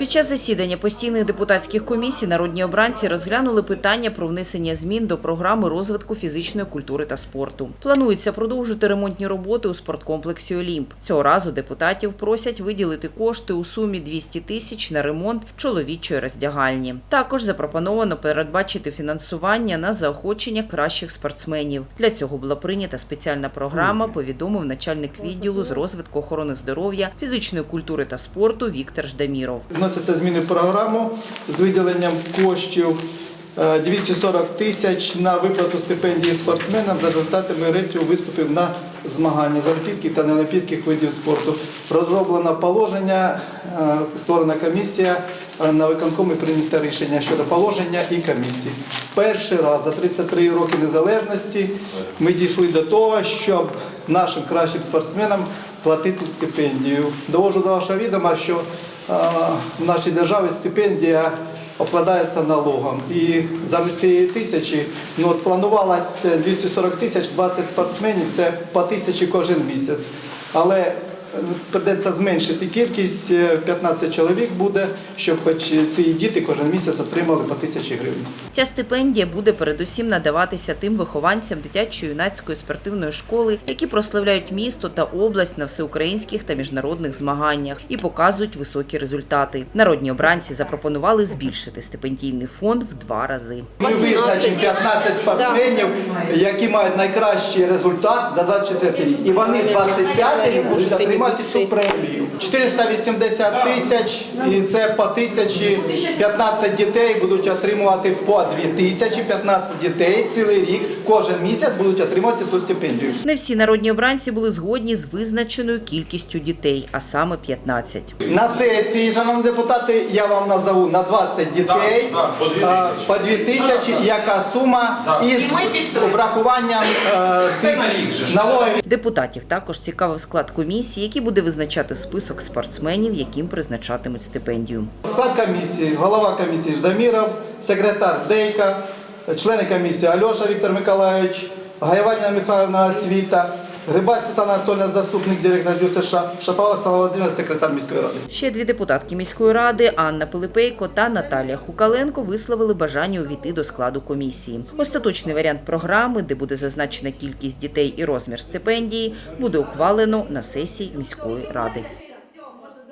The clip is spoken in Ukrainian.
Під час засідання постійних депутатських комісій народні обранці розглянули питання про внесення змін до програми розвитку фізичної культури та спорту. Планується продовжити ремонтні роботи у спорткомплексі Олімп. Цього разу депутатів просять виділити кошти у сумі 200 тисяч на ремонт чоловічої роздягальні. Також запропоновано передбачити фінансування на заохочення кращих спортсменів. Для цього була прийнята спеціальна програма. Повідомив начальник відділу з розвитку охорони здоров'я, фізичної культури та спорту Віктор Ждаміров. Вносяться зміни в програму з виділенням коштів е, 240 тисяч на виплату стипендії спортсменам за результатами рейтингу виступів на змаганнях з олімпійських та неолімпійських видів спорту. Розроблено положення, е, створена комісія е, на виконкомі прийнято рішення щодо положення і комісії. Перший раз за 33 роки незалежності ми дійшли до того, щоб нашим кращим спортсменам платити стипендію. Довожу до вашого відома, що е, в нашій державі стипендія обкладається налогом. І замість тієї тисячі ну, от планувалось 240 тисяч, 20 спортсменів, це по тисячі кожен місяць. Але придеться зменшити кількість, е, 15 чоловік буде, щоб хоч ці діти кожен місяць отримали по тисячі гривень. Ця стипендія буде передусім надаватися тим вихованцям дитячо-юнацької спортивної школи, які прославляють місто та область на всеукраїнських та міжнародних змаганнях і показують високі результати. Народні обранці запропонували збільшити стипендійний фонд в два рази. Ми визначимо 15 спортсменів, які мають найкращий результат за 24 рік. І вони 25 рік будуть отримати цю премію. 480 тисяч, і це по тисячі 15 дітей будуть отримувати по 2 тисячі, 15 дітей цілий рік, кожен місяць будуть отримувати цю стипендію. Не всі народні обранці були згодні з визначеною кількістю дітей, а саме 15. На сесії, шановні депутати, я вам назову на 20 дітей по дві тисячі. 2 тисячі, яка сума Так. із врахуванням е, цих налогів. Депутатів також цікавив склад комісії, який буде визначати список спортсменів, яким призначатимуть стипендію. Склад комісії, голова комісії Ждаміров, секретар Дейка, члени комісії Альоша Віктор Миколайович, Гаєваніна Михайловна Освіта, Грибаль Світлана Анатольовна, заступник директора ДЮСШ, Шапала Сала Володимирівна, секретар міської ради. Ще дві депутатки міської ради Анна Пилипейко та Наталія Хукаленко висловили бажання увійти до складу комісії. Остаточний варіант програми, де буде зазначена кількість дітей і розмір стипендії, буде ухвалено на сесії міської ради.